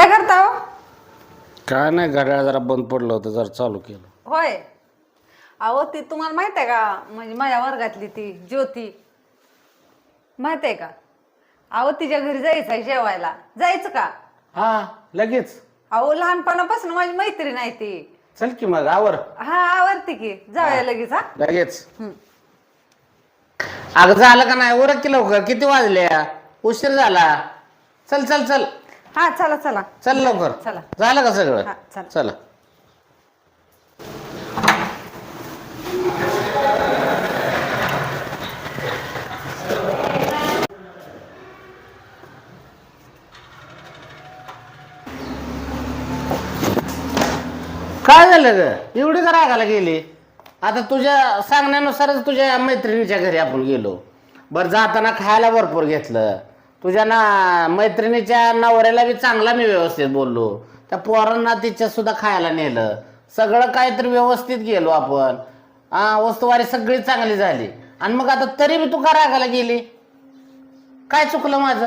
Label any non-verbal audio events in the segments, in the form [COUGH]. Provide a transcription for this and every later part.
काय करता हो? काय नाही घड्याळ जरा बंद पडलं होतं जरा चालू केलं. होय. अहो ती तुम्हाला माहीत आहे का? म्हणजे माझ्या वर्गातली ती ज्योती. माहीत आहे का? अहो तिच्या घरी जायचं आहे जेवायला. जायचं का? हा लगेच. अहो लहानपणापासून माझी मैत्रीण आहे ती. चल की मग आवर. हा आवडते की. जाऊया लगेच हा. लगेच. हम्म. अगं झालं का नाही? उरक की लवकर. किती वाजल्या उशीर झाला. चल चल चल. हा चला चला. चल लवकर. चला. झालं का सगळं? चला. चला. काय झालं ग? एवढी का रागाला गेली. आता तुझ्या सांगण्यानुसारच तुझ्या मैत्रिणीच्या घरी आपण गेलो. बरं जाताना खायला भरपूर घेतलं. तुझ्या ना मैत्रिणीच्या नवऱ्याला बी चांगला मी व्यवस्थित बोललो. त्या पोरांना तिच्या सुद्धा खायला नेलं. सगळं काहीतरी व्यवस्थित गेलो आपण. हा वस्तुवारी सगळी चांगली झाली. आणि मग आता तरी बी तू का रागाला गेली? काय चुकलं माझं?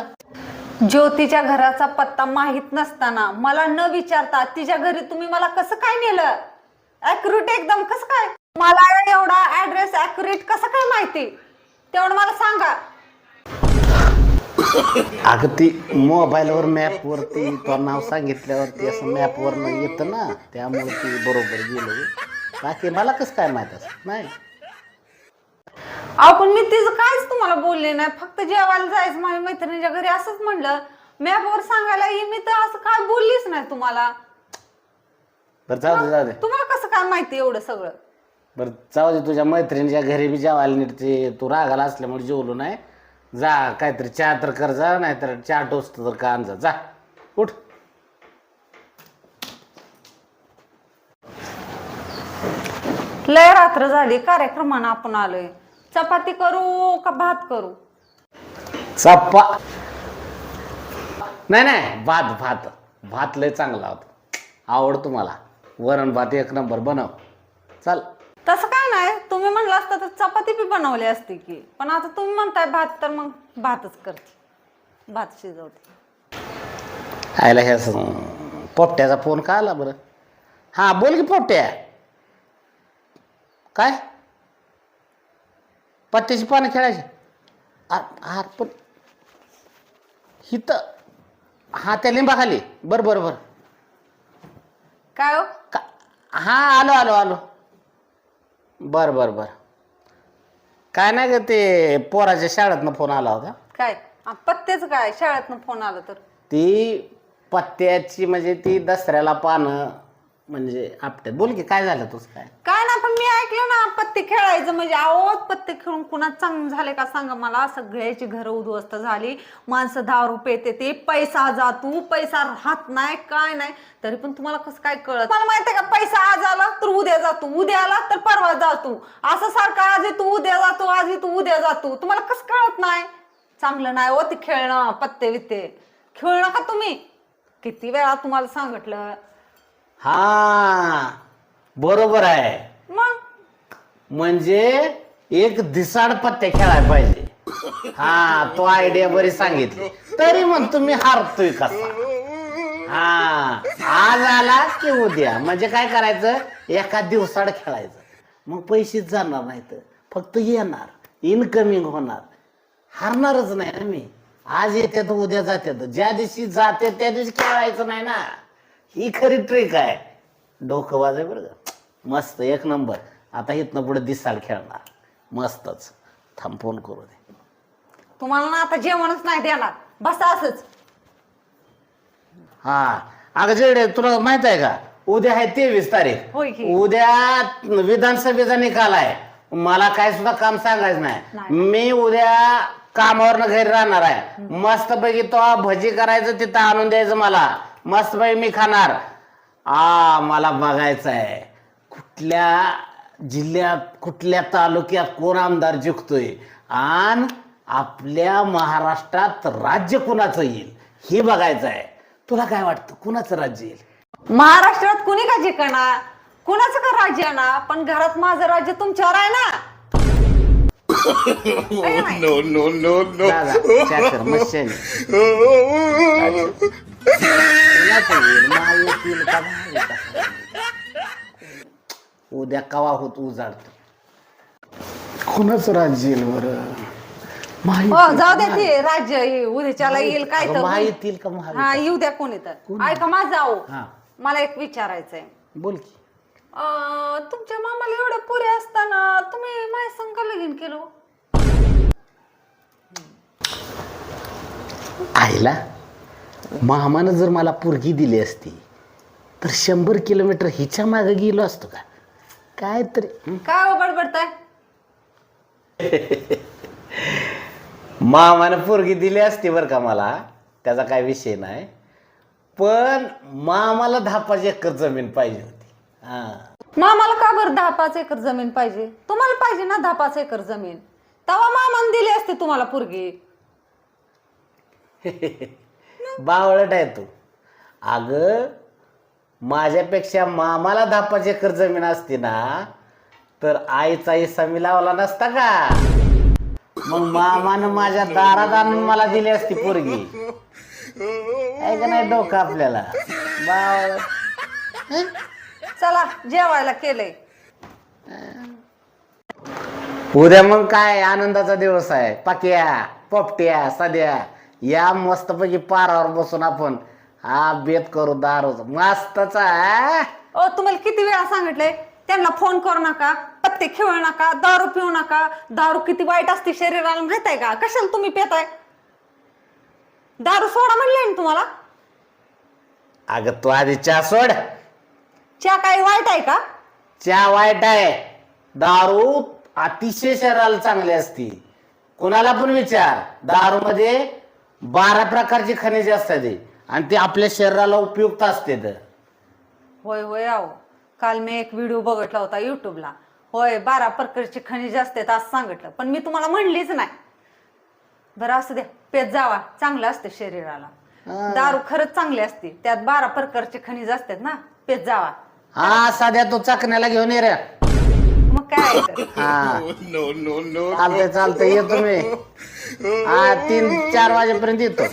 ज्योतीच्या घराचा पत्ता माहीत नसताना मला न विचारता तिच्या घरी तुम्ही मला कसं काय नेलं? अॅक्युरेट एकदम कसं काय? मला एवढा ऍड्रेस अॅक्युरेट कसं काय माहिती? तेवढं मला सांगा. अगं ती मोबाईलवर मॅपवरती तो नाव सांगितल्यावरती असं मॅपवर येतं ना त्यामुळे ती बरोबर गेलो. बाकी मला कसं काय माहीत असं? नाही. अहो पण मी तिचं काहीच तुम्हाला बोलले नाही. फक्त जेवायला जायचं. माझ्या मैत्रिणीच्या घरी असंच म्हणलं. मॅपवर सांगायला ये मी तर असं काय बोललीच नाही तुम्हाला. बरं जाऊ दे जाऊ दे. तुम्हाला कसं काय माहिती एवढं सगळं? बरं जाऊ दे तुझ्या मैत्रिणीच्या घरी बी जेवायला नीट ते तू रागाला असल्यामुळे जेवलो नाही. जा काहीतरी चहा तर कर जा नाहीतर चहा टोस्ट तर का आण जा. जा उठ. लय रात्र झाली कार्यक्रमानं आपण आलोय. चपाती करू का भात करू? चप्पा नाही नाही भात भात. भात लय चांगला होता. आवडतो मला. वरण भात एक नंबर बनव. चल. तसं तुम्ही म्हणलं असतं तर चपाती बी बनवली असती की. पण आता तुम्ही म्हणताय भात तर मग भातच करते. भात शिजवते. आयला ह्या स- पोपट्याचा फोन का आला बरं? हां बोल की पोपट्या. काय? पत्त्याची पानं खेळायची. आर पण हिथं हा त्या लिंबाखाली. बरं बरं बरं. काय हो? का हां आलो आलो आलो. बरं बरं बरं. काय नाही ग ते पोराच्या शाळेतनं फोन आला होता. काय? आ, पत्तेच काय? शाळेतनं फोन आला तर. ती पत्त्याची म्हणजे ती दसऱ्याला पानं म्हणजे आपट्यात बोल की काय झालं तुझं काय? काय ना पण मी ऐकलं ना पत्ते खेळायचं. म्हणजे आहोत पत्ते खेळून कुणा चांगलं झाले का सांगा मला. सगळ्याची घर उद्ध्वस्त झाली. माणसं दहा रुपये येते ते पैसा जातो पैसा राहत नाही काय नाही. तरी पण तुम्हाला कसं काय कळत? मला माहितीये का पैसा आज आला तर उद्या जातो उद्या आला तर परवा जातो असं सारखं आज तू उद्या जातो आज तू उद्या जातो तुम्हाला कसं कळत नाही? चांगलं नाही हो ते खेळणं पत्ते वित्ते खेळणं नका तुम्ही? किती वेळा तुम्हाला सांगितलं. हा बरोबर आहे. मग? म्हणजे एक दिसाड पत्ते खेळायला पाहिजे. हा तो आयडिया बरी सांगितली. तरी मग तुम्ही हारतोय कसा? हा आज आला की उद्या? म्हणजे काय करायचं? एका दिवसाड खेळायचं. मग पैसेच जाणार नाहीत. फक्त येणार. इनकमिंग होणार. हारणारच नाही ना मी. आज येतात उद्या जातात ज्या दिवशी जाते त्या दिवशी खेळायचं नाही ना. ही खरी ट्रिक आहे. डोकं वाजाय बरं का? मस्त एक नंबर. आता इथनं पुढे दिसाल खेळणार. मस्तच. थांब फोन करू दे. तुम्हाला ना आता जेवणच नाही देणार. बसा असंच. हा. अगं जेडे तुला माहीत आहे का? उद्या आहे तेवीस होय तारीख की. उद्या विधानसभेचा निकाल आहे. मला काय सुद्धा काम सांगायचं नाही. नाही. मी उद्या कामावरनं घरी राहणार आहे. मस्त पैकी तो भजी करायचं तिथं आणून द्यायचं मला. मस्त पैकी मी खाणार. आ मला बघायचं आहे कुठल्या जिल्ह्यात कुठल्या तालुक्यात कोण आमदार जिंकतोय? आणि आपल्या महाराष्ट्रात राज्य कुणाचं येईल? हे बघायचं आहे तुला काय वाटतं कुणाचं राज्य येईल? महाराष्ट्रात कुणी का जिंकणार? कुणाचं का राज्य आहे ना पण घरात माझं राज्य तुमच्यावर आहे ना? आहे का नाही? [LAUGHS] दादा चाकर मस्त [LAUGHS] कुणाचं महायुतील का उद्या कवा होत उजाडतो? कुणाच राज्य येईल बरं? हो जाऊ दे ते राज्य हे उद्याच्याला येईल काय तर महायुतील का महाविकास हा येऊ द्या कोणी तर. ऐका माझं हा. मला एक विचारायचंय. बोल की. अं, तुमच्या मामाला एवढ्या पुरे असताना तुम्ही माझ्या संघ लगीन केलं? आईला? मामानं जर मला पोरगी दिली असती तर शंभर किलोमीटर हिच्या मागे गेलो असतो का? काय तरी हं? काय हो बडबडताय? [LAUGHS] मामानं पोरगी दिली असती बरं का मला त्याचा काय विषय नाही. पण मामाला दहा पाच एकर जमीन पाहिजे होती. हा. मामाला का बरं दहा पाच एकर जमीन पाहिजे? तुम्हाला पाहिजे ना दहा पाच एकर जमीन. तेव्हा मामाने दिली असते तुम्हाला पुरगी. [LAUGHS] बावळट आहे तू. अगं माझ्यापेक्षा मामाला दहा पाच एकर जमीन असती ना तर आईचा हिस्सा मी लावला नसता का? मग मामानं माझ्या दारात आणून मला दिली असती पोरगी. आहे का नाही डोकं आपल्याला? बावळ चला जेवायला केलंय. उद्या मग काय? आनंदाचा दिवस आहे. पाक्या पोपट्या सध्या. या मस्तपैकी पारावर बसून आपण हा बेत करू दारू मस्तच आहे ओ तुम्हाला किती वेळा सांगितलंय? त्यांना फोन करू नका पत्ते खेळू नका दारू पिऊ नका. दारू किती वाईट असते शरीराला माहीत आहे का? कशाला तुम्ही पेताय? दारू सोडा म्हणलंय ना तुम्हाला. अगं तू आधी चहा सोड. चहा काही वाईट आहे का? चहा वाईट आहे. दारू अतिशय शरीराला चांगली असती. कुणाला पण विचार. दारू मध्ये बारा प्रकारची खनिजे असतात हे. आणि ते आपल्या शरीराला उपयुक्त असते तर होय होय आहो. काल मी एक व्हिडिओ बघितला होता युट्यूबला होय बारा प्रकारची खनिज असतात असं सांगितलं. पण मी तुम्हाला म्हणलीच नाही. बरं असू द्या पेत जावा. चांगलं असते शरीराला. दारू खरंच चांगली असते. त्यात बारा प्रकारचे खनिज असतात ना. पेत जावा. हा साध्या तो चकण्याला घेऊन ये रे. मग काय आहे तर? हा. [LAUGHS] चालतंय चालतंय. येतो मी हा तीन चार वाजेपर्यंत येतो.